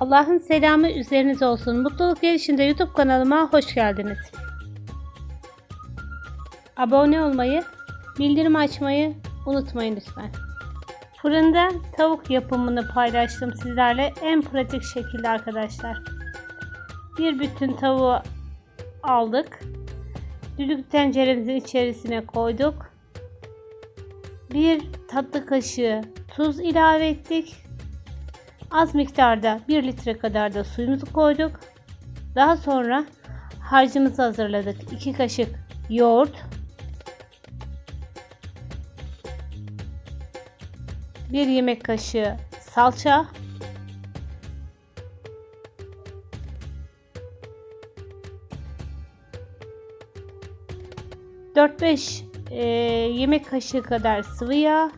Allah'ın selamı üzerinize olsun. Mutluluk Gelişinde YouTube kanalıma hoş geldiniz. Abone olmayı, bildirim açmayı unutmayın lütfen. Fırında tavuk yapımını paylaştım sizlerle en pratik şekilde arkadaşlar. Bir bütün tavuğu aldık. Düdük tenceremizin içerisine koyduk. Bir tatlı kaşığı tuz ilave ettik. Az miktarda 1 litre kadar da suyumuzu koyduk. Daha sonra harcımızı hazırladık. 2 kaşık yoğurt. 1 yemek kaşığı salça. Dört beş e, yemek kaşığı kadar sıvı yağ.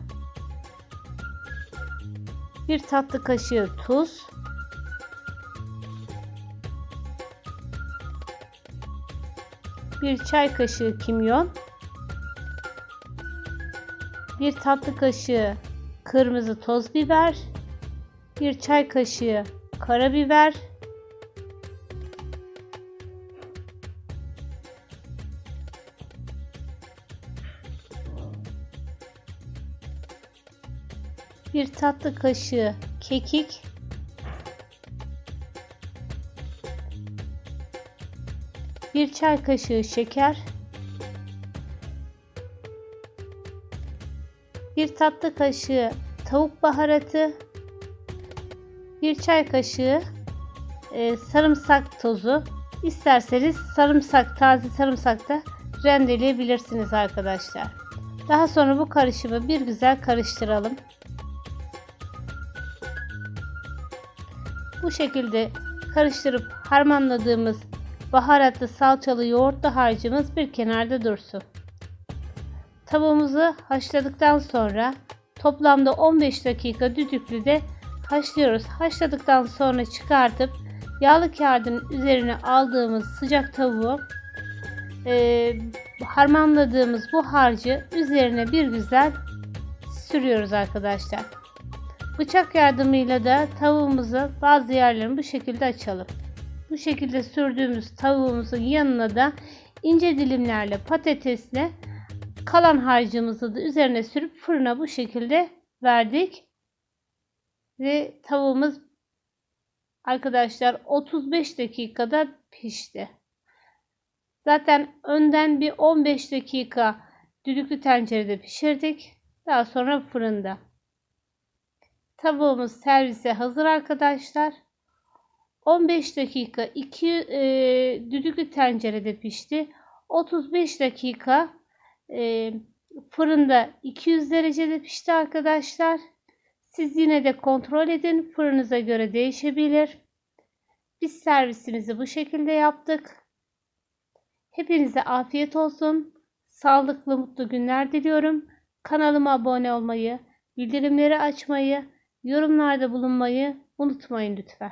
Bir tatlı kaşığı tuz. Bir çay kaşığı kimyon. Bir tatlı kaşığı kırmızı toz biber. Bir çay kaşığı karabiber. Bir tatlı kaşığı kekik, bir çay kaşığı şeker, bir tatlı kaşığı tavuk baharatı, bir çay kaşığı e, sarımsak tozu. İsterseniz sarımsak, taze sarımsak da rendeleyebilirsiniz arkadaşlar. Daha sonra bu karışımı bir güzel karıştıralım. Bu şekilde karıştırıp harmanladığımız baharatlı salçalı yoğurtlu harcımız bir kenarda dursun. Tavuğumuzu haşladıktan sonra toplamda 15 dakika düdüklüde haşlıyoruz. Haşladıktan sonra çıkartıp yağlı kağıdın üzerine aldığımız sıcak tavuğu e, harmanladığımız bu harcı üzerine bir güzel sürüyoruz arkadaşlar. Bıçak yardımıyla da tavuğumuzu bazı yerlerini bu şekilde açalım. Bu şekilde sürdüğümüz tavuğumuzun yanına da ince dilimlerle patatesle kalan harcımızı da üzerine sürüp fırına bu şekilde verdik. Ve tavuğumuz arkadaşlar 35 dakikada pişti. Zaten önden bir 15 dakika düdüklü tencerede pişirdik. Daha sonra fırında. Tavuğumuz servise hazır arkadaşlar. 15 dakika 2 e, düdüklü tencerede pişti. 35 dakika e, fırında 200 derecede pişti arkadaşlar. Siz yine de kontrol edin. Fırınıza göre değişebilir. Biz servisimizi bu şekilde yaptık. Hepinize afiyet olsun. Sağlıklı mutlu günler diliyorum. Kanalıma abone olmayı, bildirimleri açmayı, Yorumlarda bulunmayı unutmayın lütfen.